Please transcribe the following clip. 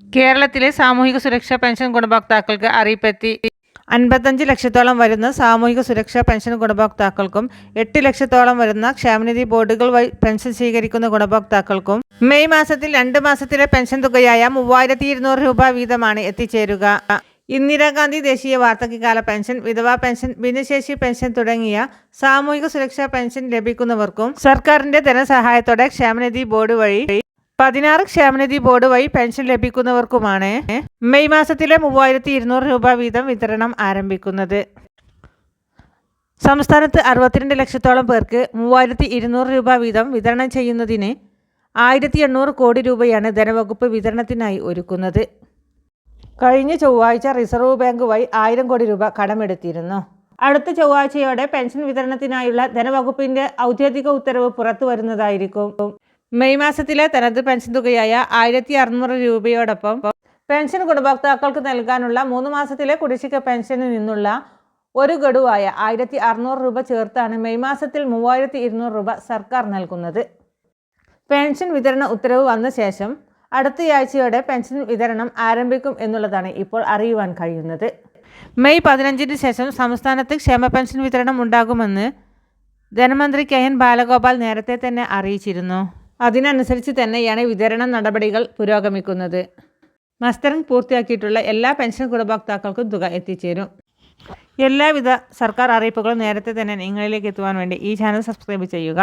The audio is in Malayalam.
കേരളത്തിലെ സാമൂഹിക സുരക്ഷാ പെൻഷൻ ഗുണഭോക്താക്കൾക്ക് അറിയിപ്പെത്തി അൻപത്തഞ്ച് ലക്ഷത്തോളം വരുന്ന സാമൂഹിക സുരക്ഷാ പെൻഷൻ ഗുണഭോക്താക്കൾക്കും എട്ട് ലക്ഷത്തോളം വരുന്ന ക്ഷേമനിധി ബോർഡുകൾ വഴി പെൻഷൻ സ്വീകരിക്കുന്ന ഗുണഭോക്താക്കൾക്കും മെയ് മാസത്തിൽ രണ്ട് മാസത്തിലെ പെൻഷൻ തുകയായ മൂവായിരത്തി ഇരുന്നൂറ് രൂപ വീതമാണ് എത്തിച്ചേരുക. ഇന്ദിരാഗാന്ധി ദേശീയ വാർദ്ധക്യകാല പെൻഷൻ വിധവാ പെൻഷൻ ഭിന്നശേഷി പെൻഷൻ തുടങ്ങിയ സാമൂഹിക സുരക്ഷാ പെൻഷൻ ലഭിക്കുന്നവർക്കും സർക്കാരിന്റെ ധനസഹായത്തോടെ ക്ഷേമനിധി ബോർഡ് വഴി പതിനാറ് ക്ഷേമനിധി ബോർഡ് വഴി പെൻഷൻ ലഭിക്കുന്നവർക്കുമാണ് മെയ് മാസത്തിലെ മൂവായിരത്തി ഇരുന്നൂറ് രൂപ വീതം വിതരണം ആരംഭിക്കുന്നത്. സംസ്ഥാനത്ത് അറുപത്തിരണ്ട് ലക്ഷത്തോളം പേർക്ക് മൂവായിരത്തി ഇരുന്നൂറ് രൂപ വീതം വിതരണം ചെയ്യുന്നതിന് ആയിരത്തി എണ്ണൂറ് കോടി രൂപയാണ് ധനവകുപ്പ് വിതരണത്തിനായി ഒരുക്കുന്നത്. കഴിഞ്ഞ ചൊവ്വാഴ്ച റിസർവ് ബാങ്ക് വഴി ആയിരം കോടി രൂപ കടമെടുത്തിരുന്നു. അടുത്ത ചൊവ്വാഴ്ചയോടെ പെൻഷൻ വിതരണത്തിനായുള്ള ധനവകുപ്പിന്റെ ഔദ്യോഗിക ഉത്തരവ് പുറത്തു വരുന്നതായിരിക്കും മെയ് മാസത്തിലെ തനത് പെൻഷൻ തുകയായ ആയിരത്തി അറുന്നൂറ് രൂപയോടൊപ്പം പെൻഷൻ ഗുണഭോക്താക്കൾക്ക് നൽകാനുള്ള മൂന്ന് മാസത്തിലെ കുടിശ്ശിക പെൻഷനിൽ നിന്നുള്ള ഒരു ഗഡുവായ ആയിരത്തി അറുന്നൂറ് രൂപ ചേർത്താണ് മെയ് മാസത്തിൽ മൂവായിരത്തി ഇരുന്നൂറ് രൂപ സർക്കാർ നൽകുന്നത്. പെൻഷൻ വിതരണ ഉത്തരവ് വന്ന ശേഷം അടുത്തയാഴ്ചയോടെ പെൻഷൻ വിതരണം ആരംഭിക്കും എന്നുള്ളതാണ് ഇപ്പോൾ അറിയുവാൻ കഴിയുന്നത്. മെയ് പതിനഞ്ചിന് ശേഷം സംസ്ഥാനത്ത് ക്ഷേമ പെൻഷൻ വിതരണം ഉണ്ടാകുമെന്ന് ധനമന്ത്രി കെ എൻ ബാലഗോപാൽ നേരത്തെ തന്നെ അറിയിച്ചിരുന്നു. അതിനനുസരിച്ച് തന്നെയാണ് വിതരണ നടപടികൾ പുരോഗമിക്കുന്നത്. മസ്റ്ററിംഗ് പൂർത്തിയാക്കിയിട്ടുള്ള എല്ലാ പെൻഷൻ ഗുണഭോക്താക്കൾക്കും തുക എത്തിച്ചേരും. എല്ലാവിധ സർക്കാർ അറിയിപ്പുകളും നേരത്തെ തന്നെ നിങ്ങളിലേക്ക് എത്തുവാൻ വേണ്ടി ഈ ചാനൽ സബ്സ്ക്രൈബ് ചെയ്യുക.